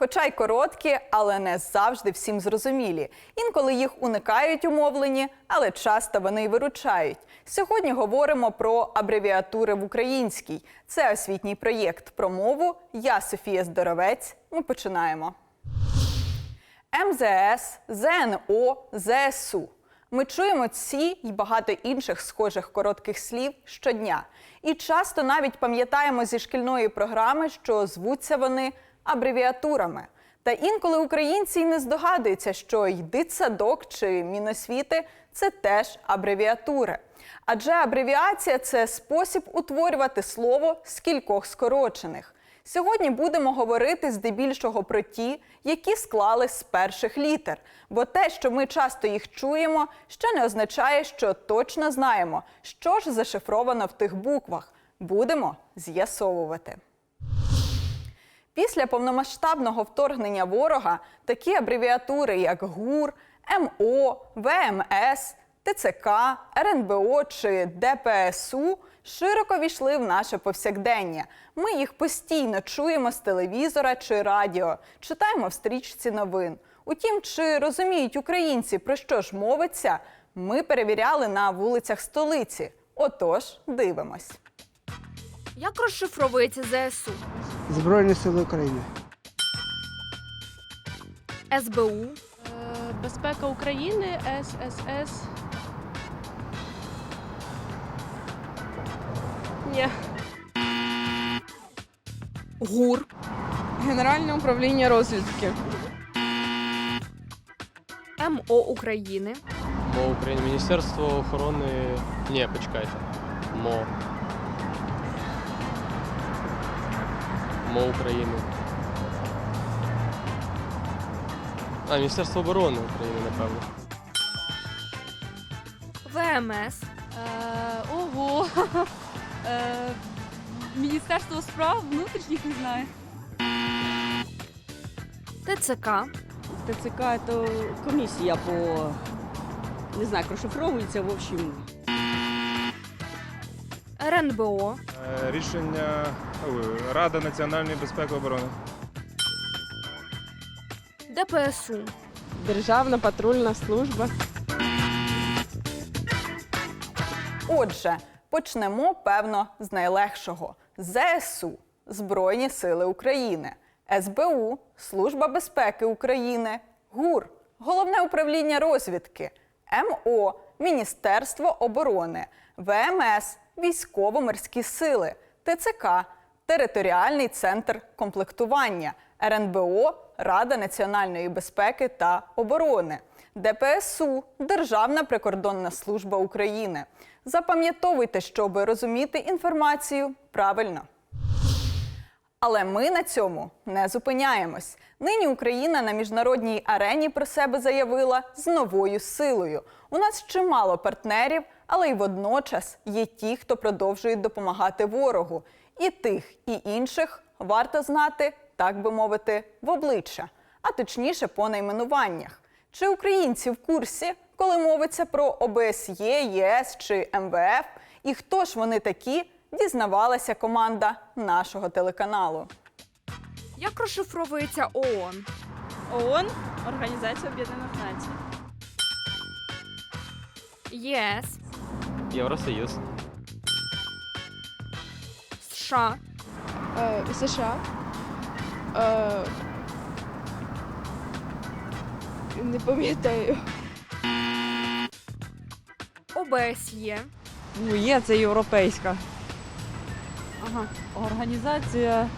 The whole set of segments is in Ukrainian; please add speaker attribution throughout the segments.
Speaker 1: Хоча й короткі, але не завжди всім зрозумілі. Інколи їх уникають умовлені, але часто вони й виручають. Сьогодні говоримо про абревіатури в українській. Це освітній проєкт про мову. Я Софія Здоровець. Ми починаємо. МЗС, ЗНО, ЗСУ. Ми чуємо ці й багато інших схожих коротких слів щодня. І часто навіть пам'ятаємо зі шкільної програми, що звуться вони абревіатурами. Та інколи українці й не здогадуються, що й дитсадок чи міносвіти це теж абревіатури. Адже абревіація це спосіб утворювати слово з кількох скорочених. Сьогодні будемо говорити здебільшого про ті, які склали з перших літер. Бо те, що ми часто їх чуємо, ще не означає, що точно знаємо, що ж зашифровано в тих буквах. Будемо з'ясовувати. Після повномасштабного вторгнення ворога такі абревіатури, як ГУР, МО, ВМС, ТЦК, РНБО чи ДПСУ, широко війшли в наше повсякдення. Ми їх постійно чуємо з телевізора чи радіо, читаємо в стрічці новин. Утім, чи розуміють українці, про що ж мовиться, ми перевіряли на вулицях столиці. Отож, дивимось.
Speaker 2: Як розшифровується ЗСУ?
Speaker 3: Збройні сили України.
Speaker 2: СБУ,
Speaker 4: Е, Безпека України, ССС. Ні.
Speaker 2: ГУР,
Speaker 4: Генеральне управління розвідки.
Speaker 2: МО України,
Speaker 5: МО України. Міністерство охорони. Ні, почекайте. МО. МО України. А, Міністерство оборони України, напевно.
Speaker 2: ВМС,
Speaker 6: Е, ого. Е, Міністерство справ внутрішніх не знаю.
Speaker 2: ТЦК,
Speaker 7: ТЦК это комісія по не знаю, як розшифровується, в общем.
Speaker 2: РНБО,
Speaker 8: Е, Рішення ой, Рада національної безпеки і оборони.
Speaker 2: ДПСУ,
Speaker 4: Державна патрульна служба.
Speaker 1: Отже, почнемо, певно, з найлегшого: ЗСУ Збройні Сили України, СБУ Служба безпеки України, ГУР Головне управління розвідки, МО Міністерство оборони, ВМС Військово-морські сили, ТЦК Територіальний центр комплектування, РНБО Рада національної безпеки та оборони, ДПСУ Державна прикордонна служба України. Запам'ятовуйте, щоб розуміти інформацію правильно. Але ми на цьому не зупиняємось. Нині Україна на міжнародній арені про себе заявила з новою силою. У нас чимало партнерів, але й водночас є ті, хто продовжують допомагати ворогу. І тих, і інших варто знати, так би мовити, в обличчя, а точніше по найменуваннях. Чи українці в курсі, коли мовиться про ОБСЄ, ЄС чи МВФ, і хто ж вони такі, дізнавалася команда нашого телеканалу.
Speaker 2: як розшифровується ООН,
Speaker 6: ООН Організація Об'єднаних Націй.
Speaker 2: ЄС,
Speaker 5: Євросоюз.
Speaker 2: США,
Speaker 4: Е, США. Е, не пам'ятаю.
Speaker 2: ОБСЄ,
Speaker 7: Ну, є це європейська.
Speaker 6: Ага. Організація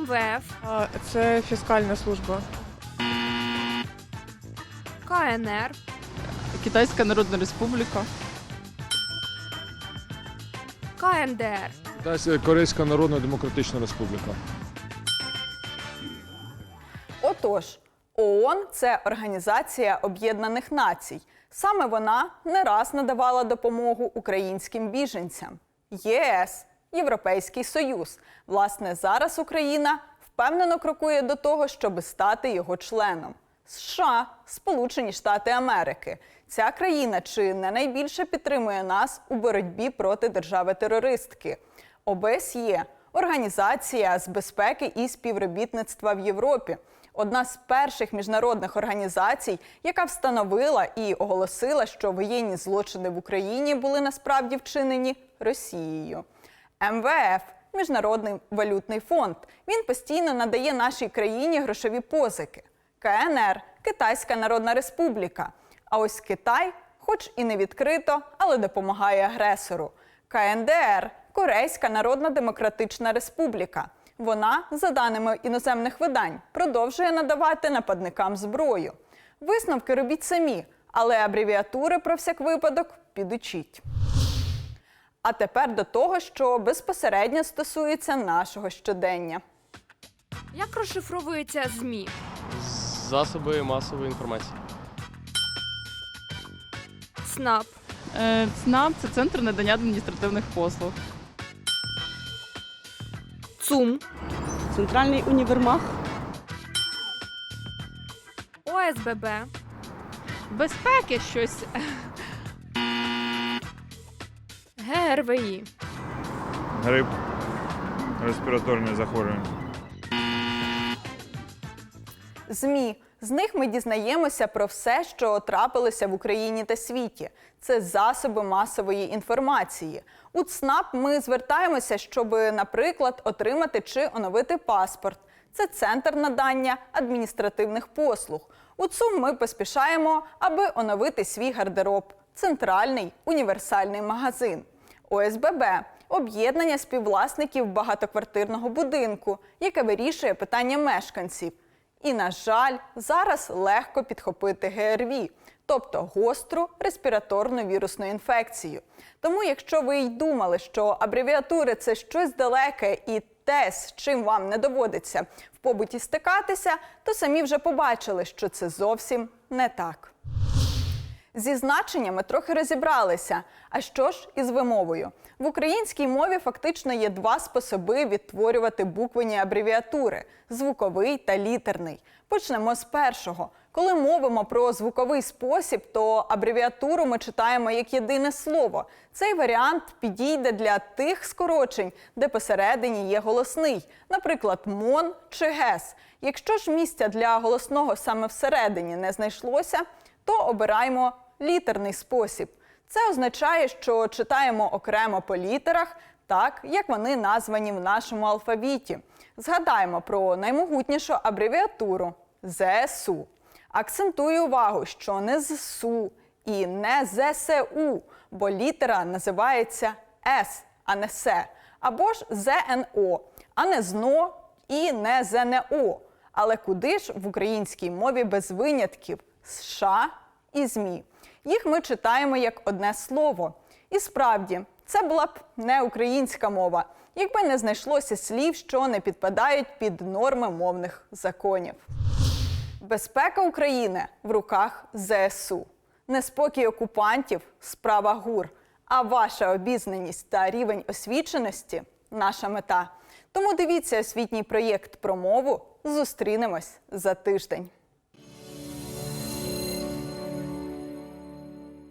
Speaker 2: МВФ,
Speaker 3: Це фіскальна служба.
Speaker 2: КНР,
Speaker 4: Китайська Народна Республіка.
Speaker 2: КНДР,
Speaker 9: Корейська Народна Демократична Республіка.
Speaker 1: Отож, ООН це Організація Об'єднаних Націй. Саме вона не раз надавала допомогу українським біженцям. ЄС, Європейський Союз. Власне, зараз Україна впевнено крокує до того, щоб стати його членом. США, Сполучені Штати Америки. Ця країна чи не найбільше підтримує нас у боротьбі проти держави-терористки. ОБСЄ Організація з безпеки і співробітництва в Європі. Одна з перших міжнародних організацій, яка встановила і оголосила, що воєнні злочини в Україні були насправді вчинені Росією. МВФ Міжнародний валютний фонд. Він постійно надає нашій країні грошові позики. КНР Китайська Народна Республіка. А ось Китай, хоч і не відкрито, але допомагає агресору. КНДР Корейська Народна Демократична Республіка. Вона, за даними іноземних видань, продовжує надавати нападникам зброю. Висновки робіть самі, але абревіатури про всяк випадок підучіть. А тепер до того, що безпосередньо стосується нашого щодення.
Speaker 2: Як розшифровується ЗМІ?
Speaker 5: Засоби масової інформації.
Speaker 2: ЦНАП,
Speaker 4: Е, ЦНАП це центр надання адміністративних послуг.
Speaker 2: ЦУМ,
Speaker 7: Центральний універмаг.
Speaker 2: ОСББ,
Speaker 4: Безпеки щось.
Speaker 2: ГРВІ,
Speaker 8: Грип, респіраторне захворювання.
Speaker 1: ЗМІ. З них ми дізнаємося про все, що трапилося в Україні та світі. Це засоби масової інформації. У ЦНАП ми звертаємося, щоб, наприклад, отримати чи оновити паспорт. Це центр надання адміністративних послуг. У ЦУМ ми поспішаємо, аби оновити свій гардероб. Центральний універсальний магазин. ОСББ об'єднання співвласників багатоквартирного будинку, яке вирішує питання мешканців. І, на жаль, зараз легко підхопити ГРВІ, тобто гостру респіраторну вірусну інфекцію. Тому, якщо ви й думали, що абревіатури це щось далеке і те, з чим вам не доводиться в побуті стикатися, то самі вже побачили, що це зовсім не так. Зі значеннями трохи розібралися. А що ж із вимовою? В українській мові фактично є два способи відтворювати буквені абревіатури звуковий та літерний. Почнемо з першого. Коли мовимо про звуковий спосіб, то абревіатуру ми читаємо як єдине слово. Цей варіант підійде для тих скорочень, де посередині є голосний, наприклад, мон чи гес. Якщо ж місця для голосного саме всередині не знайшлося, то обираємо літерний спосіб. Це означає, що читаємо окремо по літерах, так як вони названі в нашому алфавіті. Згадаємо про наймогутнішу абревіатуру ЗСУ. Акцентую увагу, що не ЗСУ і не ЗСУ, бо літера називається С, а не С, або ж ЗНО, а не ЗНО і не ЗНО. Але куди ж в українській мові без винятків США і ЗМІ? Їх ми читаємо як одне слово. І справді, це була б не українська мова, якби не знайшлося слів, що не підпадають під норми мовних законів. Безпека України в руках ЗСУ. Неспокій окупантів справа ГУР. А ваша обізнаність та рівень освіченості наша мета. Тому дивіться освітній проєкт про мову. Зустрінемось за тиждень.